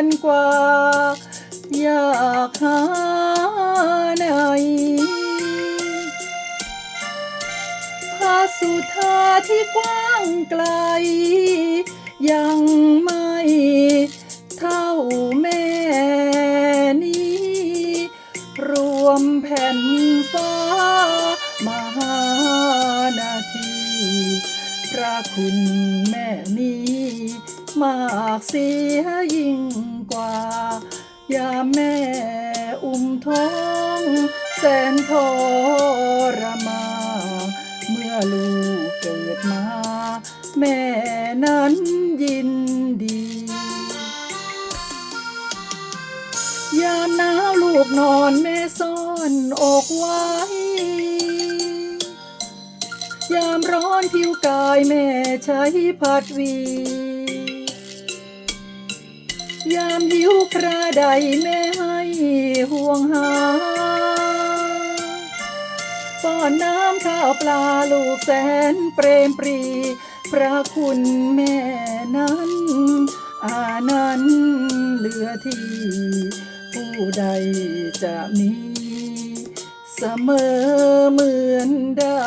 กินกว่า อยากหาไหนพาสุธาที่กว้างไกล ยังไม่เท่าแม่นี้ รวมแผ่นฟ้ามหานาที พระคุณแม่นี้ มากเสียยิ่งกว่า ยามแม่อุ้มท้อง แสนทรมา เมื่อลูกเกิดมา แม่นั้นยินดี ยามหนาวลูกนอนแม่ซ่อนอกไว้ยามร้อนผิวกายแม่ใช้ผัดวี ยามหิวคราใดแม่ให้ห่วงหาป้อนน้ำข้าวปลาลูกแสนเปรมปรี พระคุณแม่นั้น อานั้นเหลือที่ ผู้ใดจะมี เสมอเหมือนได้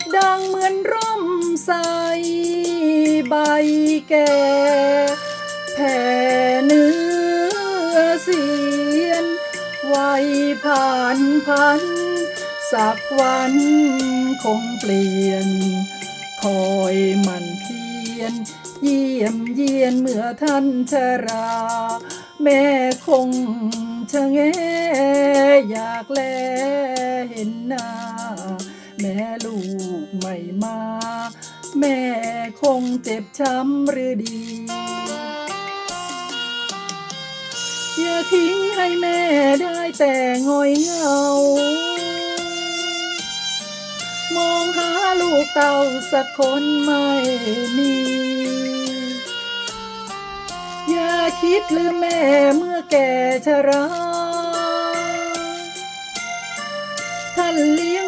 บดังเหมือนร่มใสใบแก่แผ่เนื้อเสียนไว้ผ่านพัน สักวันคงเปลี่ยน คอยมันเพียรเยี่ยมเยียนเมื่อท่านชรา แม่คงชะแงอยากแลเห็นหน้า ลูกไม่มา แม่คงเจ็บช้ำหรือดี อย่าทิ้งให้แม่ได้แต่งอยเหงา มองหาลูกเต่าสักคนไม่มีอย่าคิดลืมแม่เมื่อแก่ชราท่านเลี้ยง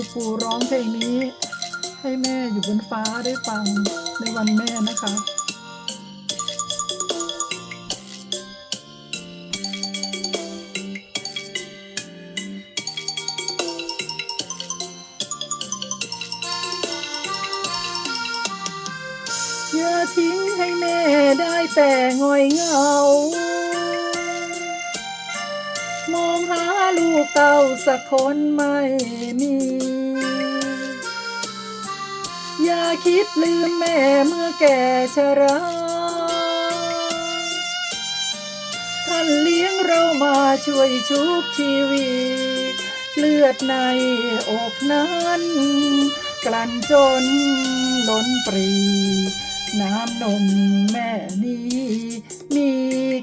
ครูปูร้องเพลงนี้ ให้แม่อยู่บนฟ้าได้ฟังในวันแม่นะคะอย่าทิ้งให้แม่ได้แต่งอยเหงา มองหาลูกเต่าสักคนไม่มี คิดลืมแม่เมื่อแก่ชราท่านเลี้ยงเรามาช่วยชุบชีวีเลือดในอกนั้น กลั่นจนล้นปรี น้ำนมแม่นี้ มี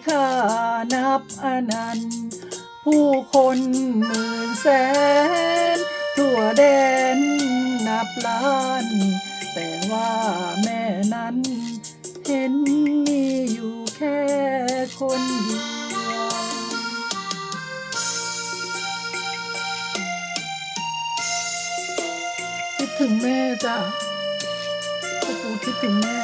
ค่านับอนันต์ ผู้คนหมื่นแสน ทั่วแดนนับล้าน แต่ว่าแม่นั้น เห็นมีอยู่แค่คนเดียวคิดถึงแม่จ้ะปูคิดถึงแม่